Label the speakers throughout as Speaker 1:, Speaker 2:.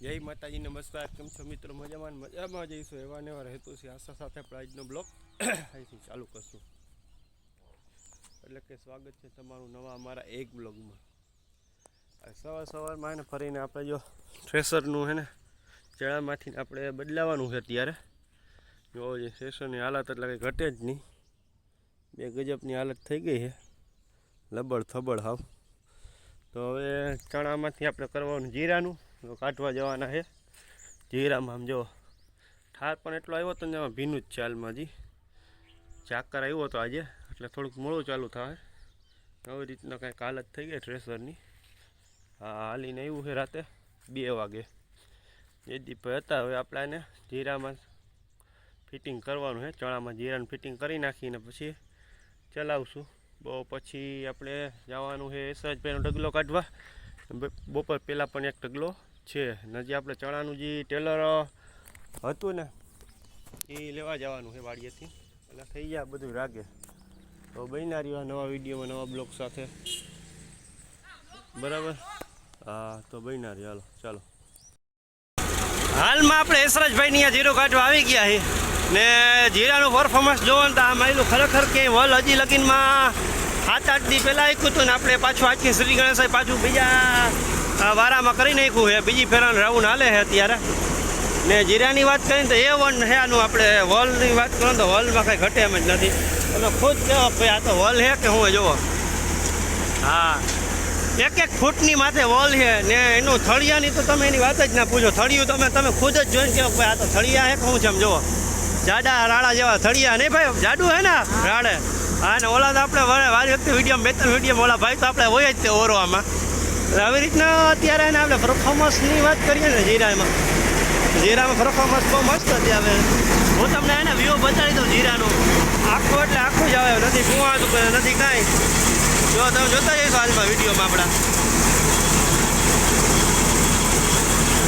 Speaker 1: જય માતાજી, નમસ્કાર. કેમ છો મિત્રો? મજામાં મજામાં જઈશું એવા ને એવા રહેતું છે. આશા સાથે આપણે આજનો બ્લોગ અહીંથી ચાલુ કરશું. એટલે કે સ્વાગત છે તમારું નવા અમારા એક બ્લોગમાં. સવાર સવારમાં એને ફરીને આપણે જો થ્રેસરનું હે ને, ચણામાંથી આપણે બદલાવાનું છે અત્યારે. જો જે થ્રેસરની હાલત એટલે કંઈ ઘટે જ નહીં. બે ગજબની હાલત થઈ ગઈ છે. લબડ થબડ હાવ. તો હવે ચણામાંથી આપણે કરવાનું જીરાનું. તો કાઢવા જવાના છે. જીરામાં આમ જો ઠાર પણ એટલો આવ્યો હતો ને ભીનું જ છે હાલમાં હજી ચાકર આવ્યો હતો આજે, એટલે થોડુંક મોડું ચાલુ થાય. આવી રીતના કાંઈક હાલત થઈ ગઈ ટ્રેસરની હા, હાલીને આવ્યું છે રાતે બે વાગે. જયદીપભાઈ હતા, હવે આપણે એને જીરામાં ફિટિંગ કરવાનું છે. ચણામાં જીરાનું ફિટિંગ કરી નાખીને પછી ચલાવશું. બહુ પછી આપણે જવાનું છે એસરાજભાઈનો ઢગલો કાઢવા. બપોર પહેલાં પણ એક ઢગલો. છે ને હજી આપણે ચણાનું જે ટેલર હતું ને, એ લેવા જવાનું છે વાડીએથી. એટલે થઈ જાય બધું રાગે. તો બન્યા રહ્યો નવા વિડીયોમાં, નવા બ્લોગ સાથે. બરાબર? હા, તો બન્યા રહ્યો. હાલો, ચાલો. હાલમાં આપણે યશરાજભાઈની જીરો કાઢવા આવી ગયા છે. ને જીરાનું પરફોર્મન્સ જોવો ને તો આ માયલું ખરેખર કે વલ. હજી લગીનમાં સાત, આઠ દી પહેલાં આપ્યું હતું ને આપણે પાછું આખી શ્રી ગણેશાઈ પાછું બીજા વારામાં કરી નાખ્યું છે. બીજી ફેરાનું રાઉન્ડ હાલે છે અત્યારે. ને જીરાની વાત કરીએ તો એ વન છે આનું આપણે વોલની વાત કરો તો વોલમાં કાંઈ ઘટે એમ જ નથી. તમે ખુદ કહો ભાઈ, આ તો વોલ છે કે હું જુઓ. હા. એક એક ફૂટની માથે વોલ છે ને એનું થળિયાની તો તમે એની વાત જ ના પૂછો. થળિયું તમે તમે ખુદ જ જોઈને કહો ભાઈ, આ તો થળિયા હે કે હું છે એમ, જુઓ. જાડા રાડા જેવા થળિયા નહીં ભાઈ, જાડું હે ને રાડે હા, ને ઓલા તો આપણે વારી વખતે વીડિયો બે ત્રણ વીડિયો ઓલા ભાઈ તો આપણે હોય જ તે ઓરવામાં. આવી રીતના અત્યારે એને આપણે પરફોર્મન્સની વાત કરીએ ને જીરામાં જીરામાં પરફોર્મન્સ બહુ મસ્ત હતી આવે હું તમને એને વ્યૂ બતાવી દઉં જીરાનું આખું એટલે આખું જ આવે, નથી કુવાતું નથી કાંઈ. જો, તમે જોતા જઈશો હાલમાં વિડીયોમાં આપણા.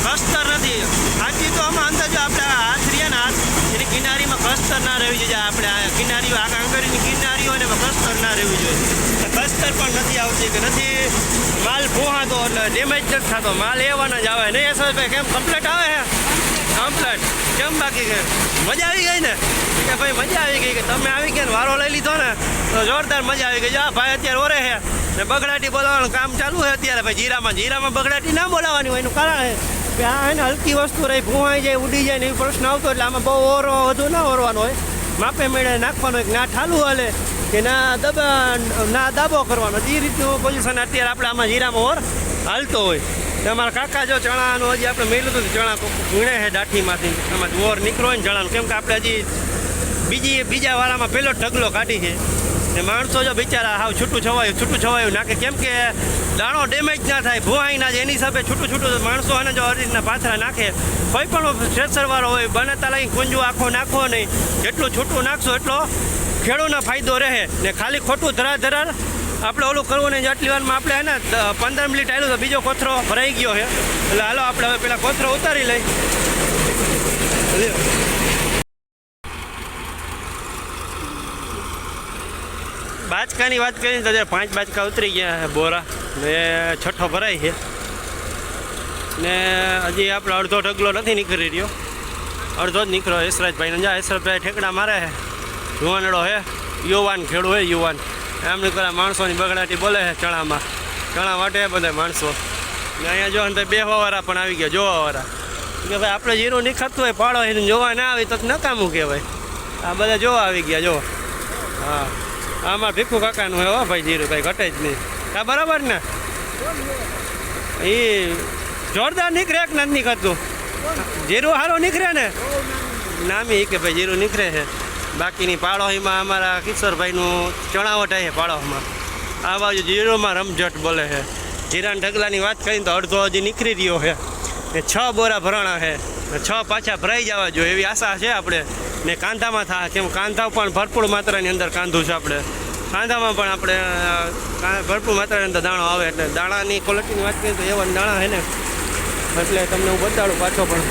Speaker 1: કસ્તર નથી. આથી તો આમાં અંદર જો આપણે આ હાથ રહ્યા ને હાથ એની કિનારીમાં કસ્તર ના રહેવી જોઈએ. આપણે આ કિનારીઓ આ કાંકરીની કિનારીઓ ને કસ્તર ના રહેવી જોઈએ. કસ્તર પણ નથી આવતી કે નથી. માલ પોહાતો એટલે ડેમેજ નથી થતો. માલ એવાનો જ આવે. નહીં યશવંતભાઈ કેમ? કમ્પ્લેટ આવે હે? કમ્પ્લેટ કેમ બાકી મજા આવી ગઈ ને? કે ભાઈ, મજા આવી ગઈ કે તમે આવી ગયા વારો લઈ લીધો ને? તો જોરદાર મજા આવી ગઈ. જો, આ ભાઈ અત્યારે ઓરે છે ને બગડાટી બોલાવવાનું કામ ચાલુ છે અત્યારે. ભાઈ, જીરામાં જીરામાં બગડાટી ના બોલાવવાની હોય, એનું કારણ છે. કે આ એને હલકી વસ્તુ રહી, ભૂવાઈ જાય, ઉડી જાય ને એ પ્રશ્ન આવતો એટલે આમાં બહુ ઓરો, વધુ ના ઓરવાનો હોય. માપે મેળે નાખવાનો હોય ના ઠાલું હાલે, કે ના દબા, ના દાબો કરવાનો એ રીતનું પોઝિશન અત્યારે આપણે આમાં જીરામાં ઓર હાલતો હોય. અમારા કાકા જો ચણાનું, હજી આપણે મેળ્યું હતું ચણા વીણે છે દાઠીમાંથી. એમાં ઓર નીકળો ને ચણાનું કેમ કે આપણે હજી બીજી, બીજા વાળામાં પહેલો ઢગલો કાઢી છે. ને માણસો જો બિચારા હાવ છૂટું છવાયું છૂટું છવાયું નાખે. કેમ કે દાણો ડેમેજ ના થાય ભુવાઈ ના જાય એની હિસાબે છૂટું છૂટું માણસો અને જો આ પાથરા નાખે, કોઈ પણ સ્ટ્રેસરવાળો હોય, બને લાગી કુંજુ આખો નાખો નહીં. જેટલું છૂટું નાખશો એટલો ખેડૂતનો ફાયદો રહે. ને ખાલી ખોટું ધરા ધરાર આપણે ઓલું કરવું નહીં. આટલી વારમાં આપણે હે ને પંદર મિનિટ આવ્યું તો બીજો કોથરો ભરાઈ ગયો છે. એટલે હાલો, આપણે હવે પેલા કોથરો ઉતારી લઈ. બાચકાની વાત કરીએ તો પાંચ બાચકા ઉતરી ગયા બોરા. ને છઠ્ઠો ભરાય છે. ને હજી આપણો અડધો ઢગલો નથી નીકળી રહ્યો. અડધો જ નીકળ્યો યશરાજભાઈને. જા, યશરાજભાઈ ઠેકડા મારે. છે યુવાનડો હે. યુવાન ખેડૂ હે, યુવાન. એમને પેલા માણસોની બગડાટી બોલે છે ચણામાં. ચણા માટે બધા માણસો. ને અહીંયા જો બે વાળા પણ આવી ગયા, જોવાવાળા. કે ભાઈ, આપણે જીરું નીખરતું હોય, પાડો એને જોવા ના આવે તો નકામું કહેવાય. આ બધા જોવા આવી ગયા, જો. હા. આમાં ભીખુ કાકાનું હોય હો ભાઈ જીરું કાંઈ ઘટે જ નહીં. હા, બરાબર ને? એ જોરદાર નીકળે કે નથી નીકળતું? જીરું સારું નીકળે ને? નામી કે ભાઈ જીરું નીકળે છે. બાકીની પાડોહીમાં અમારા કિશોરભાઈનું ચણાવટ છે પાડોમાં આ બાજુ જીરોમાં રમઝટ બોલે છે. જીરાન ઢગલાની વાત કરીને તો અડધો હજી નીકળી રહ્યો છે. ને છ બોરા ભરાણા છે. ને છ પાછા ભરાઈ જવા જોઈએ એવી આશા છે આપણે. ને કાંધામાં થાય કેમ કાંધા પણ ભરપૂર માત્રાની અંદર કાંધું છે આપણે. કાંધામાં પણ આપણે ભરપૂર માત્રાની અંદર દાણો આવે એટલે દાણાની ક્વોલિટીની વાત કરીએ તો એવા દાણા છે ને. એટલે તમને હું બતાડું પાછો પણ.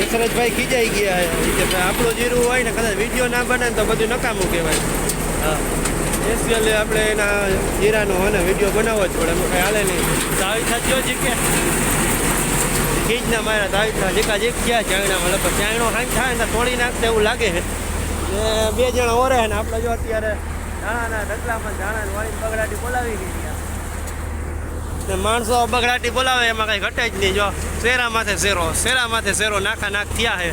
Speaker 1: યશરજભાઈ ખીજાઈ ગયા છે. કે આપણું જીરું હોય ને કદાચ વીડિયો ના બને તો બધું નકામું કહેવાય. હા. સ્પેશિયલી આપણે એના જીરાનો ને વીડિયો બનાવવો જ પડે. એમાં કંઈ હાલે નહીં. સાવી હોય છે કે? ખીજના મારા તાવી થા જીકા જીક ગયા ચાયણામાં લગભગ ચાયણો હાંગ થાય ને તોડી નાખતા એવું લાગે ને બે જણા ઓરે ને આપણે જો અત્યારે ધાણાના ઢગલામાં ધાણા વાળી બગડાટી બોલાવી ગઈ ને માણસો બગડાટી બોલાવે, એમાં કઈ ઘટે જ નહીં. જો શેરા માથે શેરો, શેરા માથે શેરો નાખા નાખ થયા છે.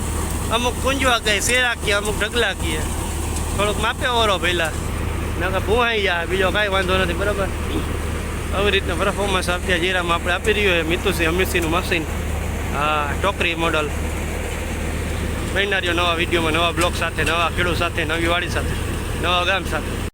Speaker 1: અમુક કુંજવા કહે શેરા કીએ અમુક ઢગલા કીએ થોડુંક માપે ઓરો પહેલા નકર ભૂહાઈ જાય, બીજો કાંઈ વાંધો નથી, બરાબર? આવી રીતના પરફોર્મન્સ આપ્યા જીરામાં આપણે આપી રહ્યો છે. મિતુસિંહ, અમિતસિંહનું મશીન હા, ટોકરી મોડલ મહિનારીઓ નવા વિડીયોમાં, નવા બ્લોગ સાથે, નવા ખેડૂત સાથે, નવી વાડી સાથે, નવા ગામ સાથે.